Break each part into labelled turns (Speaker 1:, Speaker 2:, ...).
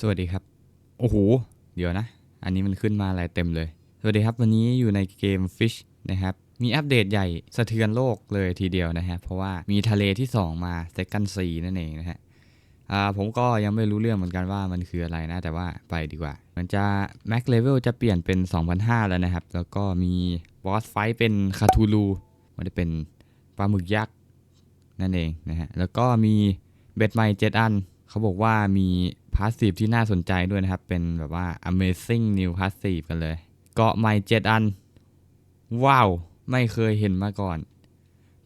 Speaker 1: สวัสดีครับ โอ้โห เดี๋ยวนะ อันนี้มันขึ้นมาอะไรเต็มเลย สวัสดีครับ วันนี้อยู่ในเกม Fish นะครับ มีอัปเดตใหญ่สะเทือนโลกเลยทีเดียวนะฮะ เพราะว่ามีทะเลที่ 2 มา Second Sea นั่นเองนะฮะอ่าผมก็ยังไม่รู้เรื่องเหมือนกันว่ามันคืออะไรนะ แต่ว่าไปดีกว่า มันจะ Max Level จะเปลี่ยนเป็น2,500แล้วนะครับ แล้วก็มี Boss Fight เป็นคาทูลูมันจะเป็นปลาหมึกยักษ์นั่นเองนะฮะ แล้วก็มีเบ็ดใหม่ 7 อัน เขาบอกว่ามี พาสซีฟที่น่าสนใจด้วยนะครับ เป็นแบบว่า amazing new passive กันเลย เกาะใหม่ 7 อัน ว้าว ไม่เคยเห็นมาก่อน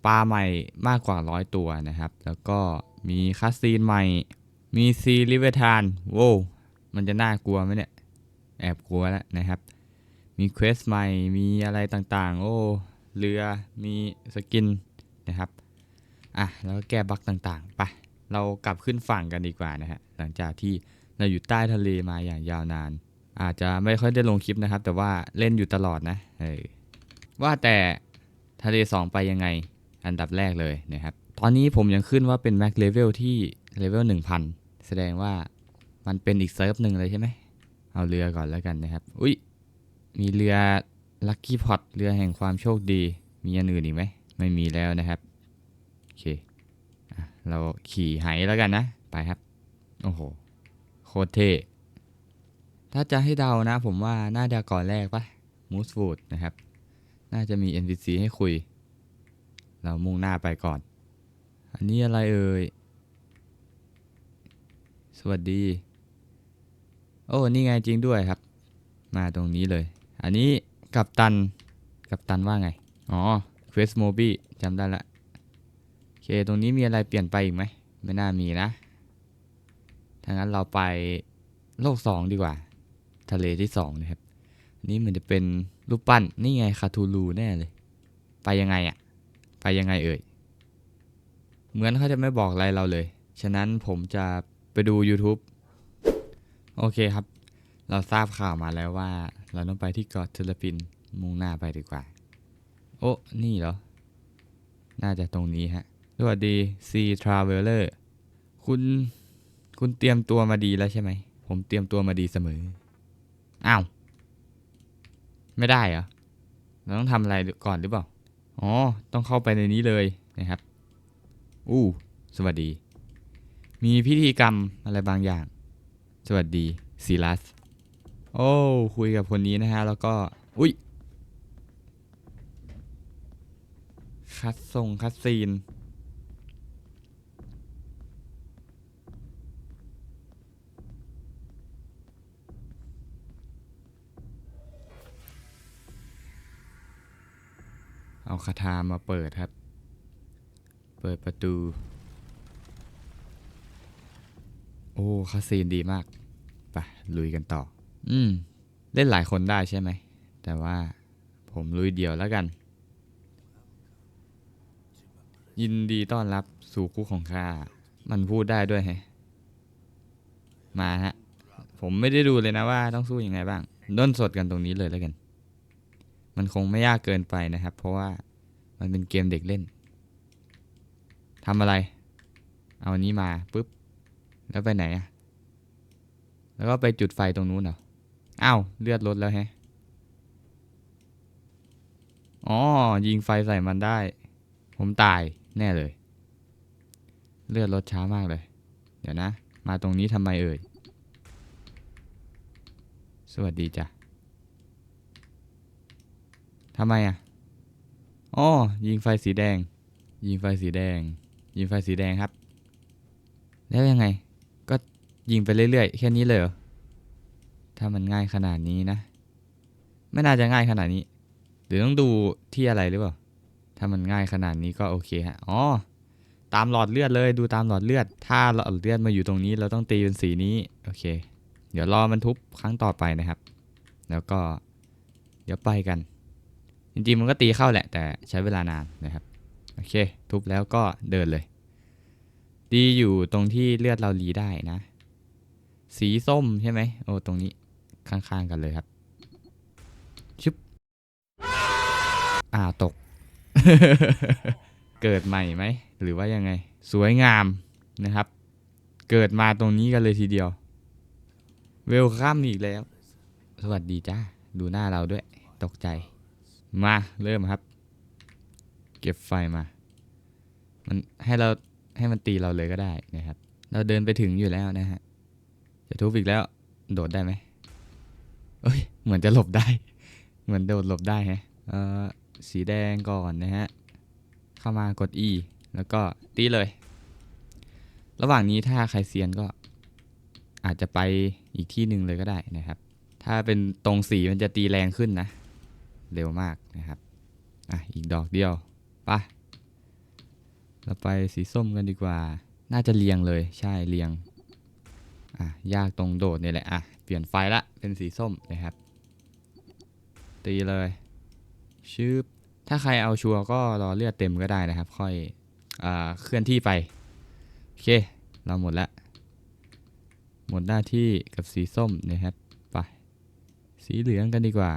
Speaker 1: ปลาใหม่มากกว่าร้อยตัวนะครับ แล้วก็มีคัสซีนใหม่ มีซีริเวทานโว้วมันจะน่ากลัวไหมเนี่ย แอบกลัวแล้วนะครับ มีเควสใหม่ มีอะไรต่างๆ โอ้ เรือ มีสกินนะครับ อะ แล้วก็แก้บั๊กต่างๆ ไป เรากลับขึ้นฝั่งกันดีกว่านะฮะ หลังจากที่เราอยู่ใต้ทะเลมาอย่างยาวนาน อาจจะไม่ค่อยได้ลงคลิปนะครับ แต่ว่าเล่นอยู่ตลอดนะเออว่าแต่ทะเล 2 ไปยังไงอันดับแรกเลยนะครับ ตอนนี้ผมยังขึ้นว่าเป็น Max Level ที่เลเวล1000 แสดงว่ามันเป็นอีกเซิร์ฟหนึ่งเลยใช่ไหม เอาเรือก่อนแล้วกันนะครับ อุ้ยมีเรือ Lucky Pot เรือแห่งความโชคดี มีอันอื่นอีกไหม ไม่มีแล้วนะครับ โอเคเราขี่ไหแล้วกันนะ ไปครับ โอ้โห โคตรเท่ ถ้าจะให้เดานะ ผมว่าน่าจะก่อนแรกปะมูส o ูดนะครับ น่าจะมี NPC ให้คุย เรามุ่งหน้าไปก่อน อันนี้อะไรเอ่ย สวัสดี โอ้ นี่ไงจริงด้วยครับ มาตรงนี้เลย อันนี้กับตัน กับตันว่าไง อ๋อเควสโมบี้จำได้ละโอเค ตรงนี้มีอะไรเปลี่ยนไปอีกไหม ไม่น่ามีนะ ถ้างั้นเราไปโลก 2 ดีกว่า ทะเลที่ 2 นะครับ นี่มันจะเป็นรูปปั้น นี่ไงคาทูลูแน่เลย ไปยังไงอะไปยังไงเอ่ย เหมือนเขาจะไม่บอกอะไรเราเลย ฉะนั้นผมจะไปดู YouTube โอเคครับ เราทราบข่าวมาแล้วว่า เราต้องไปที่เกาะเทลปินมุ่งหน้าไปดีกว่า โอ้ นี่เหรอ น่าจะตรงนี้ฮะ สวัสดี C Traveler คุณ คุณเตรียมตัวมาดีแล้วใช่ไหม ผมเตรียมตัวมาดีเสมอ อ้าว ไม่ได้เหรอ เราต้องทำอะไรก่อนหรือเปล่า อ๋อ ต้องเข้าไปในนี้เลยนะครับ อู้ สวัสดี มีพิธีกรรมอะไรบางอย่าง สวัสดีซีลัส โอ้ คุยกับคนนี้นะฮะ แล้วก็ อุ้ยคัดทรงคัดซีน คาถามาเปิดครับ เปิดประตู โอ้คาซีนดีมากไปลุยกันต่อ อืม เล่นหลายคนได้ใช่ไหม แต่ว่าผมลุยเดียวแล้วกัน ยินดีต้อนรับสู่คู่ของข้า มันพูดได้ด้วยฮะมาฮะ ผมไม่ได้ดูเลยนะว่าต้องสู้ยังไงบ้างด้นสดกันตรงนี้เลยแล้วกัน มันคงไม่ยากเกินไปนะครับ เพราะว่า มันเป็นเกมเด็กเล่นทำอะไร เอาอันนี้มาปุ๊บ แล้วไปไหนอะแล้วก็ไปจุดไฟตรงนู้นเหรอ อ้าว เลือดลดแล้วแฮะ อ๋อ ยิงไฟใส่มันได้ ผมตายแน่เลย เลือดลดช้ามากเลย เดี๋ยวนะ มาตรงนี้ทำไมเอ่ย สวัสดีจ้ะทำไมอะ อ๋อยิงไฟสีแดง ยิงไฟสีแดง ยิงไฟสีแดงครับ แล้วยังไง ก็ยิงไปเรื่อยๆ แค่นี้เลยเหรอ ถ้ามันง่ายขนาดนี้นะ ไม่น่าจะง่ายขนาดนี้ หรือต้องดูที่อะไรหรือเปล่า ถ้ามันง่ายขนาดนี้ก็โอเคฮะ อ๋อ ตามหลอดเลือดเลย ดูตามหลอดเลือด ถ้าหลอดเลือดมาอยู่ตรงนี้ เราต้องตีเป็นสีนี้ โอเค เดี๋ยวรอมันทุบครั้งต่อไปนะครับ แล้วก็ เดี๋ยวไปกัน จริงๆมันก็ตีเข้าแหละ แต่ใช้เวลานานนะครับ โอเค ทุบแล้วก็เดินเลย ดีอยู่ตรงที่เลือดเรารีได้นะ สีส้มใช่ไหมโอ้ตรงนี้ข้างๆกันเลยครับชึบอ่าตก เกิดใหม่ไหม หรือว่ายังไง สวยงามนะครับ เกิดมาตรงนี้กันเลยทีเดียว เวลคัมอีกแล้ว สวัสดีจ้า ดูหน้าเราด้วย ตกใจ มาเริ่มครับ เก็บไฟมา มันให้เราให้มันตีเราเลยก็ได้นะครับ เราเดินไปถึงอยู่แล้วนะฮะจะทุบอีกแล้ว โดดได้ไหมเอ้ยเหมือนจะหลบได้ เหมือนโดดหลบได้ฮะเออสีแดงก่อนนะฮะเข้ามากด E แล้วก็ตีเลย ระหว่างนี้ถ้าใครเซียนก็อาจจะไปอีกที่หนึ่งเลยก็ได้นะครับ ถ้าเป็นตรงสีมันจะตีแรงขึ้นนะ เร็วมากนะครับ อะ อีกดอกเดียวปะเราไปสีส้มกันดีกว่า น่าจะเรียงเลย ใช่เรียง อะ ยากตรงโดดเนี่ยแหละ อะ เปลี่ยนไฟละ เป็นสีส้มนะครับ ตีเลย ชืบถ้าใครเอาชัวร์ก็รอเลือดเต็มก็ได้นะครับ ค่อยอ่าเคลื่อนที่ไป โอเค เราหมดละ หมดหน้าที่กับสีส้มนะครับ ไป สีเหลืองกันดีกว่า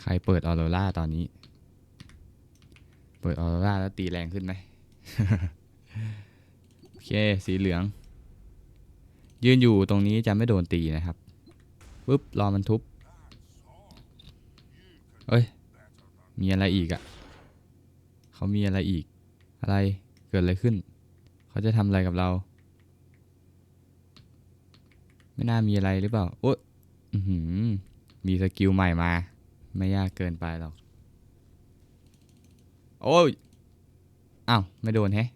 Speaker 1: ใครเปิดออโรราตอนนี้ เปิดออโรราแล้วตีแรงขึ้นไหมโอเค สีเหลือง ยืนอยู่ตรงนี้จะไม่โดนตีนะครับปุ๊บรอมันทุบเอ้ย มีอะไรอีกอะ่ะ เขามีอะไรอีก อะไร เกิดอะไรขึ้น เขาจะทำอะไรกับเรา ไม่น่ามีอะไรหรือเปล่า โอ๊ยมีสกิลใหม่มา ไม่ยากเกินไปหรอก โอ้ยอ้าว ไม่โดนแฮะ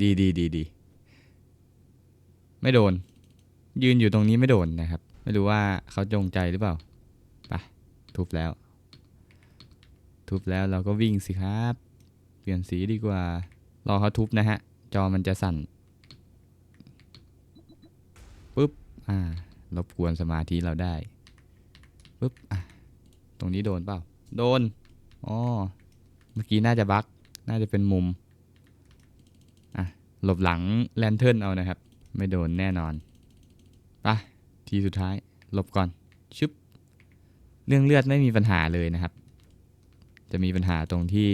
Speaker 1: ดีดีดีดี ไม่โดน ยืนอยู่ตรงนี้ไม่โดนนะครับ ไม่รู้ว่าเขาจงใจหรือเปล่า ไป ทุบแล้ว ทุบแล้วเราก็วิ่งสิครับ เปลี่ยนสีดีกว่า รอเขาทุบนะฮะ จอมันจะสั่น ปุ๊บ อ่ารบกวนสมาธิเราได้ ปุ๊บ อะ ตรงนี้โดนเปล่า โดน อ๋อ เมื่อกี้น่าจะบั๊กน่าจะเป็นมุม อะ หลบหลังแลนเทิร์นเอานะครับ ไม่โดนแน่นอนไปทีสุดท้าย หลบก่อน ชึบ เรื่องเลือดไม่มีปัญหาเลยนะครับ จะมีปัญหาตรงที่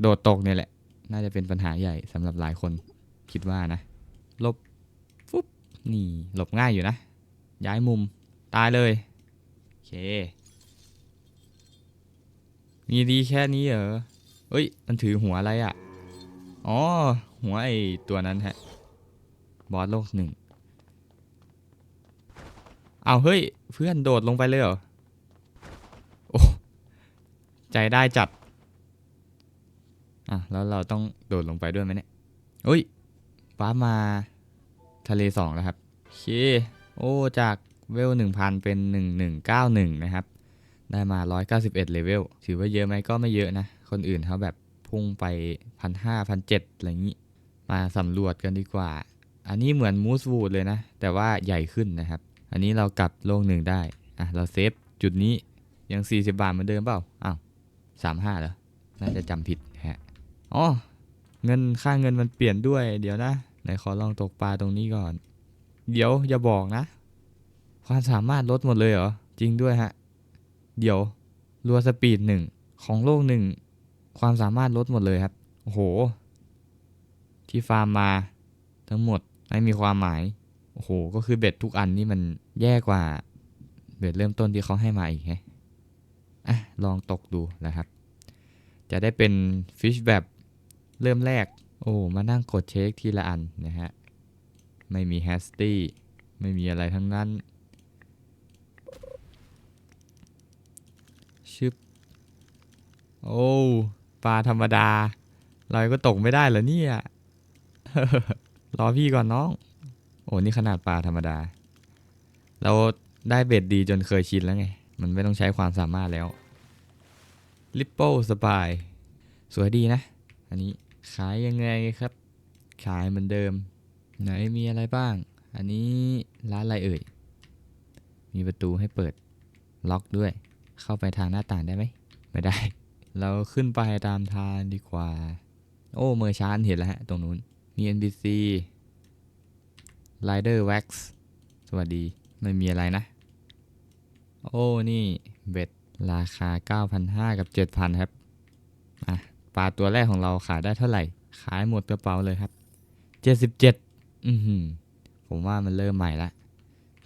Speaker 1: โดดตกเนี่ยแหละ น่าจะเป็นปัญหาใหญ่สำหรับหลายคนคิดว่านะหลบฟุ๊บ นี่ หลบง่ายอยู่นะ ย้ายมุม ตายเลย โอเค มีดีแค่นี้เหรอ เอ้ย มันถือหัวอะไรอะ่ะ อ๋อ หัวไอตัวนั้นฮะ บอสโลกหนึ่ง เอาเฮ้ย เพื่อนโดดลงไปเลยเหรอ โอ้ ใจได้จัด อะ แล้วเราต้องโดดลงไปด้วยไหมเนี่ยเฮ้ยป้ามาทะเลสองแล้วครับ โอเค โอ้ จากเวลหนึ่งพันเป็นหนึ่งหนึ่งเก้าหนึ่งนะครับ ได้มาร้อยเก้าสิบเอ็ดเลเวลถือว่าเยอะไหมก็ไม่เยอะนะ คนอื่นเขาแบบพุ่งไปพันห้าพันเจ็ดอะไรอย่างนี้ มาสำรวจกันดีกว่า อันนี้เหมือนมูสวูดเลยนะ แต่ว่าใหญ่ขึ้นนะครับ อันนี้เรากลับโลกหนึ่งได้ อะ เราเซฟจุดนี้ยัง 40 บาทเหมือนเดิมเปล่า อ้าวสามห้าเหรอ น่าจะจำผิดฮะ อ๋อ เงินค่าเงินมันเปลี่ยนด้วย เดี๋ยวนะ ไหนขอลองตกปลาตรงนี้ก่อน เดี๋ยวอย่าบอกนะ ความสามารถลดหมดเลยเหรอ จริงด้วยฮะ เดี๋ยวรัวสปีดหนึ่งของโลกหนึ่งความสามารถลดหมดเลยครับ โอ้โห ที่ฟาร์มมาทั้งหมดไม่มีความหมาย โอ้โห ก็คือเบ็ดทุกอันนี่มันแย่กว่า เบ็ดเริ่มต้นที่เขาให้มาอีกฮะอะ ลองตกดูนะครับ จะได้เป็นฟิชแบบเริ่มแรก โอ้มานั่งกดเช็คทีละอันนะฮะ ไม่มีแฮสตี้ ไม่มีอะไรทั้งนั้น ชึบ โอ้ปลาธรรมดา เราก็ตกไม่ได้เหรอเนี่ย รอพี่ก่อนน้อง โอ้นี่ขนาดปลาธรรมดา เราได้เบ็ดดีจนเคยชินแล้วไง มันไม่ต้องใช้ความสามารถแล้ว ลิปโป้สปาย สวยดีนะ อันนี้ขายยังไงครับ ขายเหมือนเดิม ไหนมีอะไรบ้าง อันนี้ร้านอะไรเอ่ย มีประตูให้เปิดล็อกด้วย เข้าไปทางหน้าต่างได้ไหมไม่ได้ เราขึ้นไปตามทางดีกว่า โอ้เมอร์ชานเห็นแล้วฮะ ตรงนู้น มี NPC Rider Wax สวัสดี ไม่มีอะไรนะ โอ้ นี่ เบ็ดราคา 9,500 กับ 7,000 ครับ อะ ปลาตัวแรกของเราขายได้เท่าไหร่ ขายหมดกระเป๋าเลยครับ 77 อือหือผมว่ามันเริ่มใหม่ละ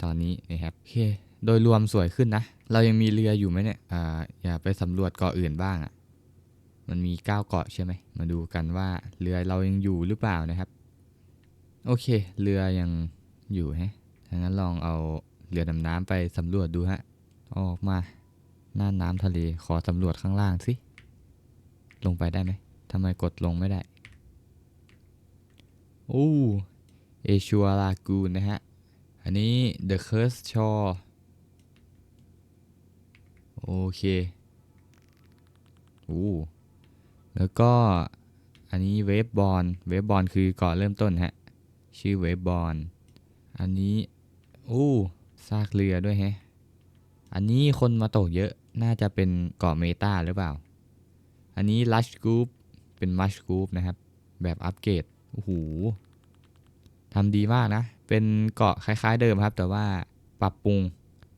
Speaker 1: ตอนนี้นะครับ โอเค โดยรวมสวยขึ้นนะ เรายังมีเรืออยู่ไหมเนี่ย อ่า อย่าไปสำรวจเกาะอื่นบ้างอะ่ะ มันมี9เกาะใช่ไหม มาดูกันว่าเรือเรายังอยู่หรือเปล่านะครับ โอเค เรือยังอยู่ฮะถ้างั้นลองเอาเรือดำน้ำไปสำรวจดูฮะ ออกมา หน้าน้ำทะเล ขอสำรวจข้างล่างสิ ลงไปได้ไหมทำไมกดลงไม่ได้ โอ้เอชัวลากูนนะฮะ อันนี้ The Curse Shore โอเคโอ้แล้วก็อันนี้เวฟบอลเวฟบอลคือเกาะเริ่มต้นฮะ ชื่อเวฟบอลอันนี้โอ้ซากเรือด้วยแฮะ อันนี้คนมาตกเยอะน่าจะเป็นเกาะเมตาหรือเปล่า อันนี้ Lush Group เป็น Mush Group นะครับ แบบอัปเกรดโอ้โหทำดีมากนะ เป็นเกาะคล้ายๆเดิมครับ แต่ว่าปรับปรุง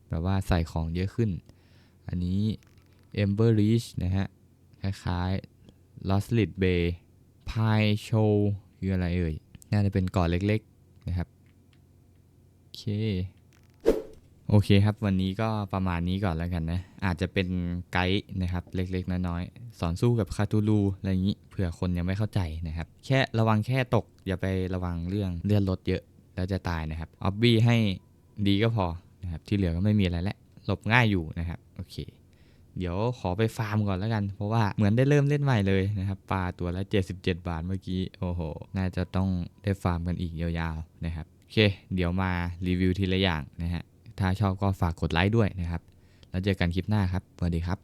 Speaker 1: แบบว่าใส่ของเยอะขึ้น อันนี้ Ember Reach นะฮะ คล้ายๆ Lost l i t Bay Pie Show คืออะไรเอ่ย น่าจะเป็นเกาะเล็กๆ นะครับ โอเค โอเคครับ วันนี้ก็ประมาณนี้ก่อนแล้วกันนะ อาจจะเป็นไกด์นะครับ เล็กๆ น้อยๆ สอนสู้กับคาตูลูอะไรอย่างนี้ เผื่อคนยังไม่เข้าใจนะครับ แค่ระวังแค่ตก อย่าไประวังเรื่องเลื่อนรถเยอะ แล้วจะตายนะครับ ออบบี้ให้ดีก็พอนะครับ ที่เหลือก็ไม่มีอะไรแล้ว หลบง่ายอยู่นะครับโอเค เดี๋ยวขอไปฟาร์มก่อนแล้วกัน เพราะว่าเหมือนได้เริ่มเล่นใหม่เลยนะครับปลาตัวละ 77 บาทเมื่อกี้โอ้โห น่าจะต้องได้ฟาร์มกันอีกยาวๆนะครับโอเค เดี๋ยวมารีวิวทีละอย่างนะฮะถ้าชอบก็ฝากกดไลค์ด้วยนะครับ แล้วเจอกันคลิปหน้าครับสวัสดีครับ